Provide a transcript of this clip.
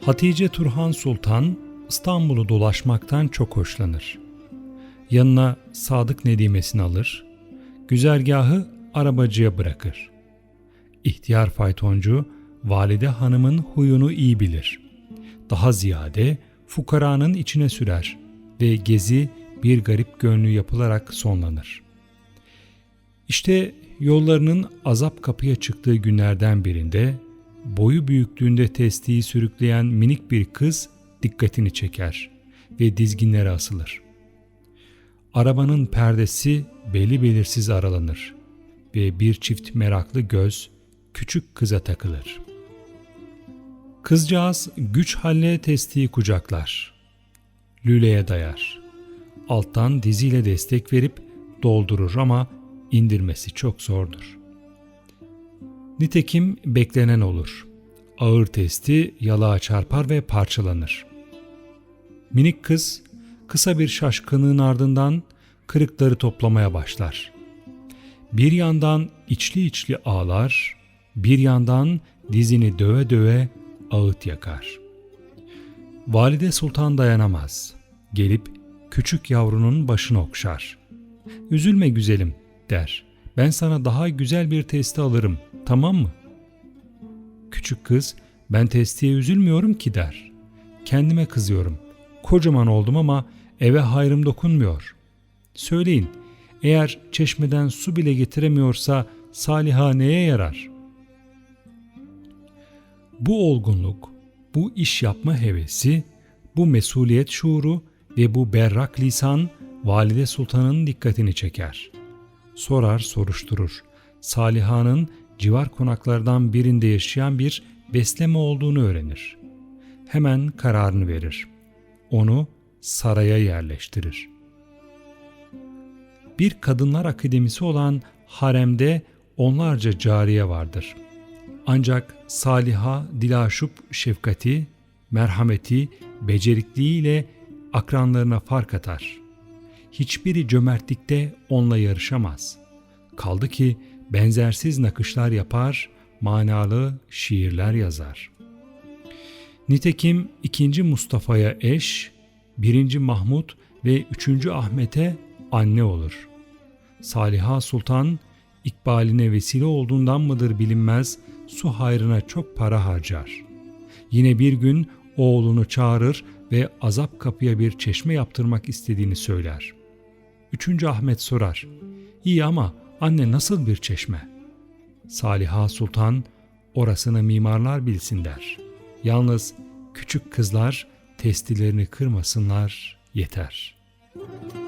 Hatice Turhan Sultan İstanbul'u dolaşmaktan çok hoşlanır. Yanına Sadık Nedimesini alır, güzergahı arabacıya bırakır. İhtiyar faytoncu valide hanımın huyunu iyi bilir. Daha ziyade fukaranın içine sürer ve gezi bir garip gönlü yapılarak sonlanır. İşte yollarının azap kapıya çıktığı günlerden birinde boyu büyüklüğünde testiyi sürükleyen minik bir kız dikkatini çeker ve dizginlere asılır. Arabanın perdesi belli belirsiz aralanır ve bir çift meraklı göz küçük kıza takılır. Kızcağız güç halle testiyi kucaklar. Lüleye dayar. Alttan diziyle destek verip doldurur ama indirmesi çok zordur. Nitekim beklenen olur. Ağır testi yalağa çarpar ve parçalanır. Minik kız kısa bir şaşkınlığın ardından kırıkları toplamaya başlar. Bir yandan içli içli ağlar, bir yandan dizini döve döve ağıt yakar. Valide Sultan dayanamaz. Gelip küçük yavrunun başını okşar. Üzülme güzelim der. Ben sana daha güzel bir testi alırım, tamam mı? Küçük kız, ben testiye üzülmüyorum ki der. Kendime kızıyorum. Kocaman oldum ama eve hayrım dokunmuyor. Söyleyin, eğer çeşmeden su bile getiremiyorsa Saliha neye yarar? Bu olgunluk, bu iş yapma hevesi, bu mesuliyet şuuru ve bu berrak lisan Valide Sultan'ın dikkatini çeker. Sorar soruşturur. Saliha'nın civar konaklardan birinde yaşayan bir besleme olduğunu öğrenir. Hemen kararını verir. Onu saraya yerleştirir. Bir kadınlar akademisi olan haremde onlarca cariye vardır. Ancak Saliha dilaşup şefkati, merhameti, becerikliğiyle akranlarına fark atar. Hiçbiri cömertlikte onunla yarışamaz. Kaldı ki benzersiz nakışlar yapar, manalı şiirler yazar. Nitekim 2. Mustafa'ya eş, 1. Mahmud ve 3. Ahmet'e anne olur. Saliha Sultan, ikbaline vesile olduğundan mıdır bilinmez, su hayrına çok para harcar. Yine bir gün oğlunu çağırır ve azap kapıya bir çeşme yaptırmak istediğini söyler. Üçüncü Ahmet sorar, İyi ama anne nasıl bir çeşme? Saliha Sultan, orasını mimarlar bilsin der. Yalnız küçük kızlar testilerini kırmasınlar yeter.''